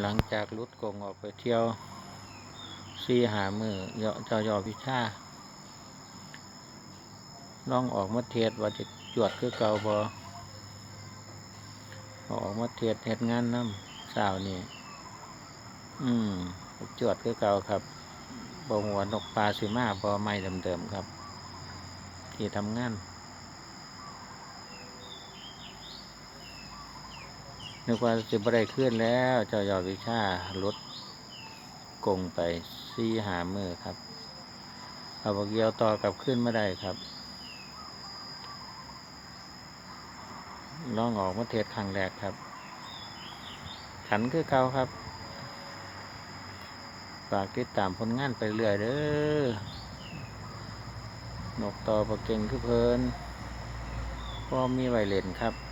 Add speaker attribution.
Speaker 1: หลังจากรุดกงออกไปเที่ยวซีหามือเยาะเจ้ายอพิชาลองออกมาเทศว่าจะจวดคือเก่าบอออกมาเทศเฮ็ดงานน้ำสาวนี่อืมจวดคือเก่าครับบหัวนกปลาสิมาบอไม่เดิมๆครับ ที่ทำงาน นึกว่าจะบ่ได้ขึ้นแล้วเจ้ายอดวิชารถกงไปซี่หามือครับ เอาบกเกียวต่อกลับขึ้นไม่ได้ครับลองออกมาเทศครั้งแรกครับ ขันคือเก่าครับ ฝากติดตามผลงานไปเรื่อยเด้อนกต่อประเก่งคือเพลินพอมีไวเลนครับ